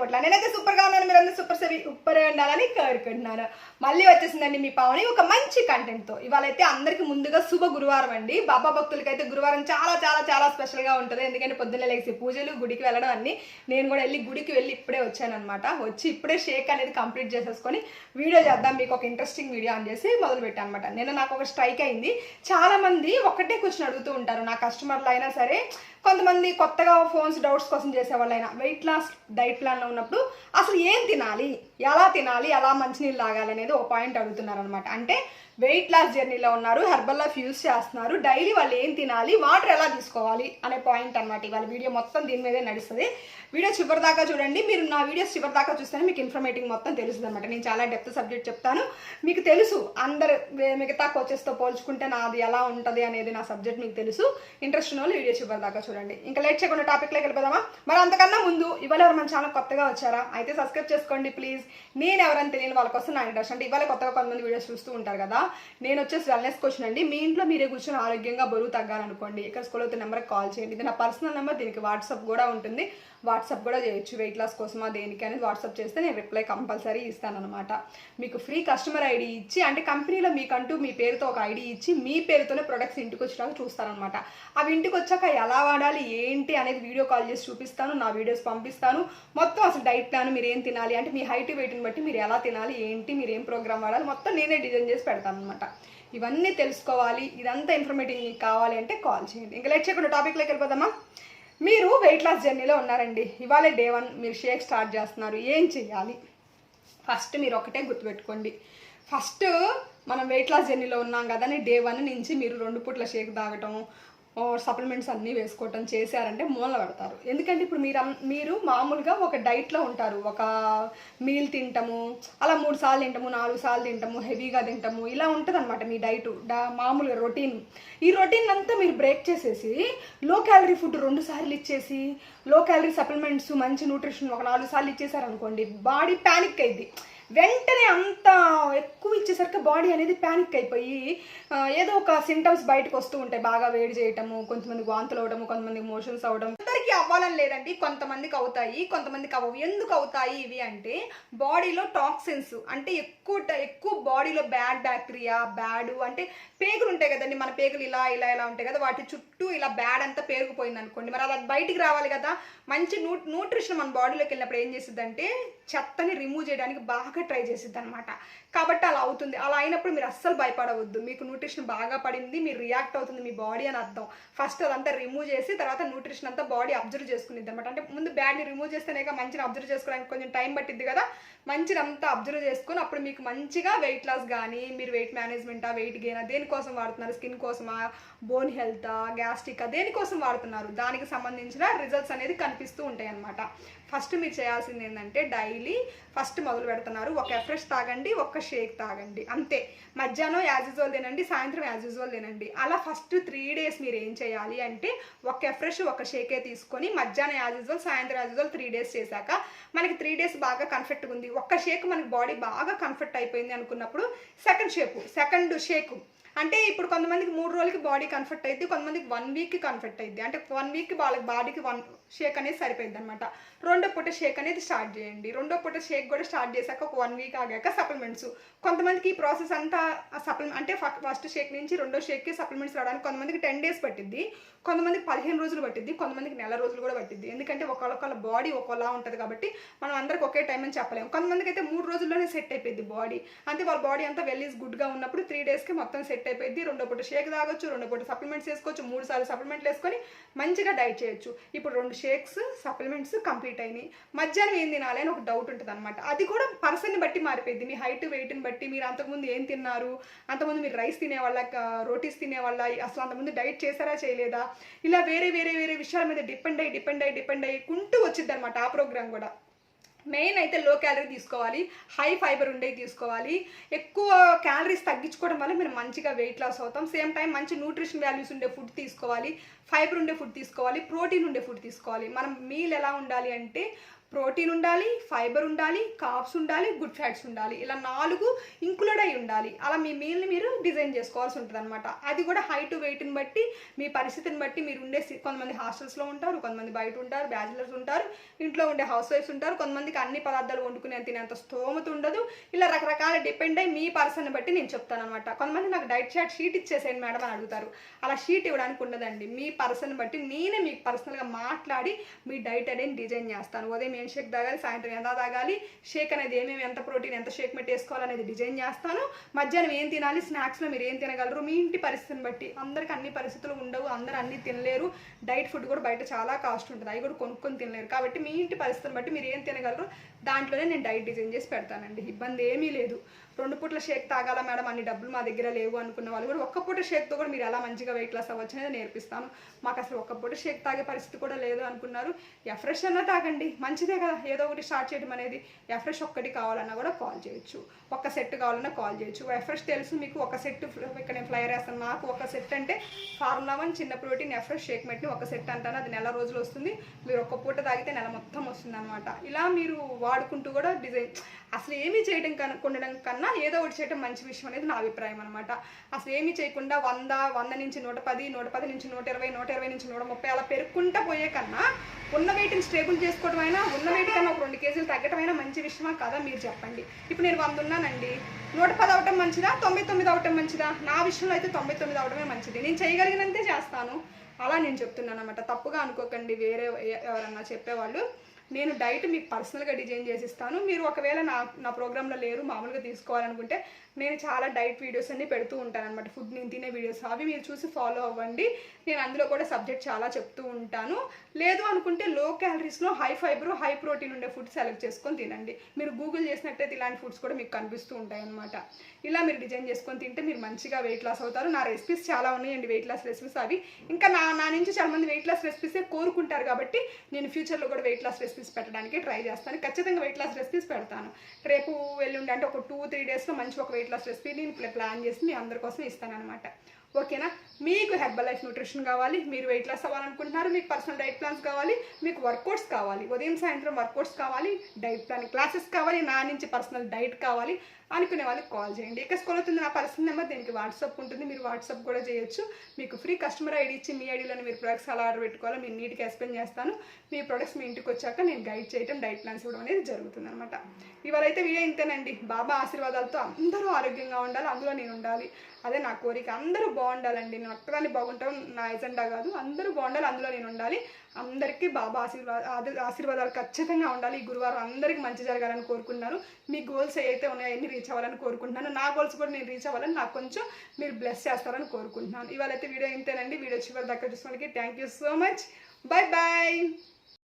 పొట్ల. నేనైతే సూపర్గా ఉన్నాను. మీరు అందరూ సూపర్ సరి ఉప్పరే ఉండాలని కోరుకుంటున్నాను. మళ్ళీ వచ్చేసిందండి మీ పావని. ఒక మంచి కంటెంట్తో ఇవాళైతే అందరికీ అందరికి ముందుగా శుభ గురువారం అండి. బాబా భక్తులకి అయితే గురువారం చాలా చాలా చాలా స్పెషల్గా ఉంటుంది. ఎందుకంటే పొద్దున్నే లేచి పూజలు గుడికి వెళ్ళడం అన్ని నేను కూడా వెళ్ళి గుడికి వెళ్ళి ఇప్పుడే వచ్చానమాట వచ్చి ఇప్పుడే షేక్ అనేది కంప్లీట్ చేసేసుకొని వీడియో చేద్దాం. మీకు ఒక ఇంట్రెస్టింగ్ వీడియో అని చేసి మొదలుపెట్టాను అనమాట నేను నాకు ఒక స్ట్రైక్ అయింది. చాలామంది ఒకటే కూర్చొని అడుగుతూ ఉంటారు. నా కస్టమర్లు అయినా సరే కొంతమంది కొత్తగా ఫోన్స్ డౌట్స్ కోసం చేసేవాళ్ళైనా వెయిట్ లాస్ డైట్ ప్లాన్లో ఉన్నప్పుడు అసలు ఏం తినాలి? ఎలా తినాలి ఎలా మంచినీళ్ళు తాగాలి అనేది ఒక పాయింట్ అడుగుతున్నారు అనమాట అంటే వెయిట్ లాస్ జర్నీలో ఉన్నారు హెర్బల్ లైఫ్ యూస్ చేస్తున్నారు డైలీ వాళ్ళు ఏం తినాలి వాటర్ ఎలా తీసుకోవాలి అనే పాయింట్ అనమాట ఇవాళ వీడియో మొత్తం దీని మీదే నడుస్తుంది. వీడియో చివరి దాకా చూడండి. మీరు నా వీడియోస్ చివరి దాకా చూస్తేనే మీకు ఇన్ఫర్మేటింగ్ మొత్తం తెలుస్తుంది అనమాట నేను చాలా డెప్త్ సబ్జెక్ట్ చెప్తాను. మీకు తెలుసు అందరు మిగతా కోచెస్తో పోల్చుకుంటే నాది ఎలా ఉంటుంది అనేది నా సబ్జెక్ట్ మీకు తెలుసు. ఇంట్రెస్ట్ ఉన్న వాళ్ళు వీడియో చివరి దాకా చూడండి. ఇంకా లేట్ చేయకుండా టాపిక్లోకి వెళ్ళిపోదామా? మరి అంతకన్నా ముందు ఇవాళ ఎవరు మన ఛానల్ కొత్తగా వచ్చారా? అయితే సబ్స్క్రైబ్ చేసుకోండి ప్లీజ్ నేను ఎవరైనా తెలియని వాళ్ళ కోసం నా ఇంట్రెస్ట్. అంటే ఇవాళ కొత్తగా కొంతమంది వీడియోస్ చూస్తూ ఉంటారు కదా. నేను వచ్చేసి వెల్నెస్ క్వశ్చన్ అండి. మీ ఇంట్లో మీరే కూర్చొని ఆరోగ్యంగా బరువు తగ్గాలనుకోండి. ఇక్కడ స్కూల్ అవుతున్న నెంబర్కి కాల్ చేయండి. ఇది నా పర్సనల్ నెంబర్ దీనికి వాట్సాప్ కూడా ఉంటుంది. వాట్సాప్ కూడా చేయొచ్చు వెయిట్ లాస్ కోసమా దేనికైనా వాట్సాప్ చేస్తే నేను రిప్లై కంపల్సరీ ఇస్తానన్నమాట. మీకు ఫ్రీ కస్టమర్ ఐడి ఇచ్చి అంటే కంపెనీలో మీకంటూ మీ పేరుతో ఒక ఐడి ఇచ్చి మీ పేరుతోనే ప్రొడక్ట్స్ ఇంటికి వచ్చేలాగా చూస్తారనమాట అవి ఇంటికి వచ్చాక ఎలా వాడాలి ఏంటి అనేది వీడియో కాల్ చేసి చూపిస్తాను నా వీడియోస్ పంపిస్తాను. మొత్తం అసలు డైట్ ప్లాన్ మీరు ఏం తినాలి అంటే మీ హైట్ వెయిట్ని బట్టి మీరు ఎలా తినాలి ఏంటి మీరు ఏం ప్రోగ్రామ్ వాడాలి మొత్తం నేనే డిజైన్ చేసి పెడతాను అనమాట ఇవన్నీ తెలుసుకోవాలి ఇదంతా ఇన్ఫర్మేటివ్ మీకు కావాలి అంటే కాల్ చేయండి. ఇంకా లెట్ చేయకుండా టాపిక్లోకి వెళ్ళిపోదామా? మీరు వెయిట్ లాస్ జర్నీలో ఉన్నారండి. ఇవాళ డే వన్ మీరు షేక్ స్టార్ట్ చేస్తున్నారు. ఏం చేయాలి? ఫస్ట్ మీరు ఒకటే గుర్తుపెట్టుకోండి. ఫస్ట్ మనం వెయిట్ లాస్ జర్నీలో ఉన్నాం కదా డే వన్ నుంచి మీరు రెండు పూట్ల షేక్ తాగటం సప్లిమెంట్స్ అన్నీ వేసుకోవటం చేశారంటే మూల పెడతారు. ఎందుకంటే ఇప్పుడు మీరు మీరు మామూలుగా ఒక డైట్లో ఉంటారు. ఒక మీల్ తింటాము అలా మూడు సార్లు తింటాము నాలుగు సార్లు తింటాము హెవీగా తింటాము ఇలా ఉంటుంది అనమాట మీ డైట్ మామూలుగా రొటీన్ ఈ రొటీన్ అంతా మీరు బ్రేక్ చేసేసి లో క్యాలరీ ఫుడ్ రెండు సార్లు ఇచ్చేసి లో క్యాలరీ సప్లిమెంట్స్ మంచి న్యూట్రిషన్ ఒక నాలుగు సార్లు ఇచ్చేసారనుకోండి బాడీ ప్యానిక్ అయింది వెంటనే అంత ఎక్కువ ఇచ్చేసరికి బాడీ అనేది ప్యానిక్ అయిపోయి ఏదో ఒక సింటమ్స్ బయటకు వస్తూ ఉంటాయి. బాగా వేడి చేయటము కొంతమందికి వాంతులు అవడము కొంతమందికి మోషన్స్ అవడం అందరికీ అవ్వాలని లేదండి. కొంతమందికి అవుతాయి కొంతమందికి అవ్వవు. ఎందుకు అవుతాయి ఇవి అంటే బాడీలో టాక్సిన్స్ అంటే ఎక్కువ ఎక్కువ బాడీలో బ్యాడ్ బ్యాక్టీరియా బ్యాడ్ అంటే పేగులు ఉంటాయి కదండి. మన పేగులు ఇలా ఇలా ఇలా ఉంటాయి కదా. వాటి చుట్టూ చుట్టూ ఇలా బ్యాడ్ అంతా పేరుకుపోయింది అనుకోండి మరి అలా బయటికి రావాలి కదా. మంచి న్యూ న్యూట్రిషన్ మన బాడీలోకి వెళ్ళినప్పుడు ఏం చేసిద్ది అంటే చెత్తని రిమూవ్ చేయడానికి బాగా ట్రై చేసిద్ది అనమాట కాబట్టి అలా అవుతుంది. అలా అయినప్పుడు మీరు అస్సలు భయపడవద్దు. మీకు న్యూట్రిషన్ బాగా పడింది మీరు రియాక్ట్ అవుతుంది మీ బాడీ అని అర్థం. ఫస్ట్ అదంతా రిమూవ్ చేసి తర్వాత న్యూట్రిషన్ అంతా బాడీ అబ్జర్వ్ చేసుకునేది అనమాట అంటే ముందు బ్యాడ్ని రిమూవ్ చేస్తేనే మంచిని అబ్జర్వ్ చేసుకోవడానికి కొంచెం టైం పట్టిద్ది కదా. మంచిని అంతా అబ్జర్వ్ చేసుకొని అప్పుడు మీకు మంచిగా వెయిట్ లాస్ కానీ మీరు వెయిట్ మేనేజ్మెంటా వెయిట్ గెయినా దేనికోసం వాడుతున్నారు? స్కిన్ కోసమా? బోన్ హెల్త్ గ్యాస్ట్రిక్ దేనికోసం వాడుతున్నారు? దానికి సంబంధించిన రిజల్ట్స్ అనేది కనిపిస్తూ ఉంటాయి అనమాట ఫస్ట్ మీరు చేయాల్సింది ఏంటంటే డైలీ ఫస్ట్ మొదలు పెడుతున్నారు. ఒక ఎఫ్రెష్ తాగండి ఒక షేక్ తాగండి. అంతే. మధ్యాహ్నం యాజ్ యూజువల్ తినండి సాయంత్రం యాజ్ యూజువల్ తినండి. అలా ఫస్ట్ త్రీ డేస్ మీరు ఏం చేయాలి అంటే ఒక ఎఫ్రెష్ ఒక షేకే తీసుకొని మధ్యాహ్నం యాజ్ యూజువల్ సాయంత్రం యాజ్ యూజువల్ త్రీ డేస్ చేశాక మనకి త్రీ డేస్ బాగా కంఫర్ట్గా ఉంది. ఒక్క షేక్ మనకి బాడీ బాగా కంఫర్ట్ అయిపోయింది అనుకున్నప్పుడు సెకండ్ షేక్ సెకండ్ షేక్ అంటే ఇప్పుడు కొంతమందికి మూడు రోజులకి బాడీ కన్ఫర్ట్ అయింది కొంతమందికి వన్ వీక్కి కన్ఫర్ట్ అయింది అంటే వన్ వీక్ వాళ్ళకి బాడీకి వన్ షేక్ అనేది సరిపోయింది అనమాట రెండో పూట షేక్ అనేది స్టార్ట్ చేయండి. రెండో పూట షేక్ కూడా స్టార్ట్ చేశాక ఒక వన్ వీక్ ఆగాక సప్లిమెంట్స్ కొంతమందికి ఈ ప్రాసెస్ అంతా సప్లిమెంట్ అంటే ఫస్ట్ షేక్ నుంచి రెండో షేక్కి సప్లిమెంట్స్ రావడానికి కొంతమందికి టెన్ డేస్ పట్టింది కొంతమందికి పదిహేను రోజులు పట్టింది కొంతమందికి నెల రోజులు కూడా పట్టింది ఎందుకంటే ఒకళ్ళొకళ్ళ బాడీ ఒకలా ఉంటుంది కాబట్టి మనం అందరికి ఒకే టైం అని చెప్పలేము. కొంతమందికి అయితే మూడు రోజుల్లోనే సెట్ అయిపోయింది బాడీ అంతే వాళ్ళ బాడీ అంతా వెల్ ఈజ్ గుడ్గా ఉన్నప్పుడు త్రీ డేస్కి మొత్తం సెట్ అయిపోయింది రెండో పూట షేక్ తాగొచ్చు రెండో పూట సప్లిమెంట్స్ వేసుకోవచ్చు మూడు సార్లు సప్లిమెంట్లు వేసుకొని మంచిగా డైట్ చేయొచ్చు. ఇప్పుడు రెండు షేక్స్ సప్లిమెంట్స్ కంప్లీట్ అయినాయి. మధ్యాహ్నం ఏం తినాలి అని ఒక డౌట్ ఉంటుంది అనమాట అది కూడా పర్సన్ని బట్టి మారిపోయింది మీ హైట్ వెయిట్ని బట్టి మీరు అంతకుముందు ఏం తిన్నారు? అంతకుముందు మీరు రైస్ తినేవాళ్ళ రోటీస్ తినేవాళ్ళ అసలు అంతకుముందు డైట్ చేశారా చేయలేదా? ఇలా వేరే వేరే వేరే విషయాల మీద డిపెండ్ అయ్యి డిపెండ్ అయ్యి డిపెండ్ అయ్యి కుంటూ వచ్చింది అనమాట ఆ ప్రోగ్రామ్ కూడా. మెయిన్ అయితే లో క్యాలరీ తీసుకోవాలి హై ఫైబర్ ఉండేవి తీసుకోవాలి. ఎక్కువ క్యాలరీస్ తగ్గించుకోవడం వల్ల మీరు మంచిగా వెయిట్ లాస్ అవుతాం. సేమ్ టైం మంచి న్యూట్రిషన్ వాల్యూస్ ఉండే ఫుడ్ తీసుకోవాలి ఫైబర్ ఉండే ఫుడ్ తీసుకోవాలి ప్రోటీన్ ఉండే ఫుడ్ తీసుకోవాలి. మనం మీల్ ఎలా ఉండాలి అంటే ప్రోటీన్ ఉండాలి ఫైబర్ ఉండాలి కాప్స్ ఉండాలి గుడ్ ఫ్యాట్స్ ఉండాలి. ఇలా నాలుగు ఇంక్లూడ్ అయి ఉండాలి. అలా మీ మీల్ని మీరు డిజైన్ చేసుకోవాల్సి ఉంటుంది అనమాట అది కూడా హైట్ వెయిట్ని బట్టి మీ పరిస్థితిని బట్టి మీరు ఉండే కొంతమంది హాస్టల్స్లో ఉంటారు కొంతమంది బయట ఉంటారు బ్యాచిలర్స్ ఉంటారు ఇంట్లో ఉండే హౌస్ వైఫ్స్ ఉంటారు కొంతమందికి అన్ని పదార్థాలు వండుకునే తినేంత స్తోమత ఉండదు. ఇలా రకరకాల డిపెండ్ అయ్యి మీ పర్సన్ బట్టి నేను చెప్తాను అనమాట కొంతమంది నాకు డైట్ చార్ట్ షీట్ ఇచ్చేసేయండి మేడం అని అడుగుతారు. అలా షీట్ ఇవ్వడానికి ఉండదండి. మీ పర్సన్ బట్టి నేనే మీకు పర్సనల్గా మాట్లాడి మీ డైట్ అనేది డిజైన్ చేస్తాను. ఉదయం ఏం షేక్ తాగాలి సాయంత్రం ఎంత తాగాలి షేక్ అనేది ఏమేమి ఎంత ప్రోటీన్ ఎంత షేక్ మెట్ వేసుకోవాలి అనేది డిజైన్ చేస్తాను. మధ్యాహ్నం ఏం తినాలి స్నాక్స్లో మీరు ఏం తినగలరు మీ ఇంటి పరిస్థితిని బట్టి. అందరికి అన్ని పరిస్థితులు ఉండవు అందరూ అన్ని తినలేరు. డైట్ ఫుడ్ కూడా బయట చాలా కాస్ట్ ఉంటుంది అవి కూడా కొనుక్కొని తినలేరు. కాబట్టి మీ ఇంటి పరిస్థితిని బట్టి మీరు ఏం తినగలరు దాంట్లోనే నేను డైట్ డిజైన్ చేసి పెడతానండి. ఇబ్బంది ఏమీ లేదు. రెండు పూట్ల షేక్ తాగాల మేడం? అన్ని డబ్బులు మా దగ్గర లేవు అనుకున్న వాళ్ళు కూడా ఒక్క పూట షేక్తో కూడా మీరు ఎలా మంచిగా వెయిట్ లాస్ అవ్వచ్చు అనేది నేర్పిస్తాను. మాకు అసలు ఒక్క పూట షేక్ తాగే పరిస్థితి కూడా లేదు అనుకున్నారు. ఎఫ్రెష్ అన్నా తాగండి. మంచిదే కదా. ఏదో ఒకటి స్టార్ట్ చేయడం అనేది ఎఫ్రెష్ ఒక్కటి కావాలన్నా కూడా కాల్ చేయొచ్చు. ఒక సెట్ కావాలన్నా కాల్ చేయొచ్చు. ఎఫ్రెష్ తెలుసు మీకు ఒక సెట్ ఇక్కడ నేను ఫ్లైర్ వేస్తాను నాకు ఒక సెట్ అంటే ఫార్ములా వన్ చిన్న ప్రోటీన్ ఎఫ్రెష్ షేక్ మెట్ని ఒక సెట్ అంటాను. అది నెల రోజులు వస్తుంది. మీరు ఒక్క పూట తాగితే నెల మొత్తం వస్తుంది అనమాట ఇలా మీరు వాడుకుంటూ కూడా డిజైన్ అసలు ఏమీ చేయడం కన్నా ఉండడం కన్నా ఏదో ఒకటి చేయడం మంచి విషయం అనేది నా అభిప్రాయం అనమాట అసలు ఏమీ చేయకుండా వంద వంద నుంచి నూట పది నూట పది నుంచి నూట ఇరవై నూట ఇరవై నుంచి నూట ముప్పై అలా పెరుక్కుంటా పోయే కన్నా ఉన్న వెయిట్ని స్టేబుల్ చేసుకోవడం అయినా ఉన్న వెయిట్ కన్నా ఒక రెండు కేజీలు తగ్గడం అయినా మంచి విషయమా కదా మీరు చెప్పండి. ఇప్పుడు నేను వంద ఉన్నానండి. నూట పది అవటం మంచిదా? తొంభై తొమ్మిది అవటం మంచిదా? నా విషయంలో అయితే తొంభై తొమ్మిది అవడమే మంచిది. నేను చేయగలిగినంతే చేస్తాను. అలా నేను చెప్తున్నాను అనమాట తప్పుగా అనుకోకండి. వేరే ఎవరన్నా చెప్పేవాళ్ళు నేను డైట్ మీకు పర్సనల్గా డిజైన్ చేసి ఇస్తాను మీరు ఒకవేళ నా నా ప్రోగ్రాంలో లేరు మామూలుగా తీసుకోవాలనుకుంటే నేను చాలా డైట్ వీడియోస్ అన్ని పెడుతూ ఉంటాను అనమాట ఫుడ్ నేను తినే వీడియోస్ అవి మీరు చూసి ఫాలో అవ్వండి. నేను అందులో కూడా సబ్జెక్ట్ చాలా చెప్తూ ఉంటాను. లేదు అనుకుంటే లో క్యాలరీస్లో హై ఫైబర్ హై ప్రోటీన్ ఉండే ఫుడ్ సెలెక్ట్ చేసుకొని తినండి. మీరు గూగుల్ చేసినట్టయితే ఇలాంటి ఫుడ్స్ కూడా మీకు కనిపిస్తూ ఉంటాయి అనమాట ఇలా మీరు డిజైన్ చేసుకొని తింటే మీరు మంచిగా వెయిట్ లాస్ అవుతారు. నా రెసిపీస్ చాలా ఉన్నాయండి వెయిట్ లాస్ రెసిపీస్ అవి. ఇంకా నా నా నుంచి చాలామంది వెయిట్ లాస్ రెసిపీసే కోరుకుంటారు కాబట్టి నేను ఫ్యూచర్లో కూడా వెయిట్ లాస్ రెసిపీస్ పెట్టడానికి ట్రై చేస్తాను. ఖచ్చితంగా వెయిట్ లాస్ రెసిపీస్ పెడతాను. రేపు ఎల్లుండి అంటే ఒక టూ త్రీ డేస్లో మంచి ఒక వెయిట్ లాస్ రెసిపీ నేను ప్లాన్ చేసి మీ అందరి కోసం ఇస్తాను అనమాట ఓకేనా మీకు హెర్బల్ లైఫ్ న్యూట్రిషన్ కావాలి మీరు వెయిట్ లాస్ అవ్వాలనుకుంటున్నారు మీకు పర్సనల్ డైట్ ప్లాన్స్ కావాలి మీకు వర్కౌట్స్ కావాలి. ఉదయం సాయంత్రం వర్కౌట్స్ కావాలి డైట్ ప్లాన్ క్లాసెస్ కావాలి నా నుంచి పర్సనల్ డైట్ కావాలి. అనుకునే వాళ్ళకి కాల్ చేయండి. ఇక స్కూల్ అవుతుంది నా పర్సనల్ నెంబర్ దీనికి వాట్సాప్ ఉంటుంది. మీరు వాట్సాప్ కూడా చేయొచ్చు. మీకు ఫ్రీ కస్టమర్ ఐడి ఇచ్చి మీ ఐడీలోనే మీరు ప్రొడక్ట్స్ అలా ఆర్డర్ పెట్టుకోవాలో నేను నీట్గా ఎక్స్ప్లెయిన్ చేస్తాను. మీ ప్రొడక్ట్స్ మీ ఇంటికి వచ్చాక నేను గైడ్ చేయడం డైట్ ప్లాన్స్ ఇవ్వడం అనేది జరుగుతుంది అనమాట ఇవాళైతే వీడియో ఇంతేనండి. బాబా ఆశీర్వాదాలతో అందరూ ఆరోగ్యంగా ఉండాలి అందులో నేను ఉండాలి. అదే నా కోరిక. అందరూ బాగుండాలండి. నేను ఒక్కదాన్ని బాగుంటాం నా ఎజెండా కాదు. అందరూ బాగుండాలి అందులో నేను ఉండాలి. అందరికీ బాబా ఆశీర్వాద ఆశీర్వాదాలు ఖచ్చితంగా ఉండాలి. ఈ గురువారం అందరికీ మంచి జరగాలని కోరుకుంటున్నాను. మీ గోల్స్ ఏవైతే ఉన్నాయో అన్ని రీచ్ అవ్వాలని కోరుకుంటున్నాను. నా గోల్స్ కూడా నేను రీచ్ అవ్వాలని నాకు కొంచెం మీరు బ్లెస్ చేస్తారని కోరుకుంటున్నాను. ఇవాళ అయితే వీడియో ఇంతేనండి. వీడియో చివరి దాకా చూసుకోవడానికి thank you so much bye bye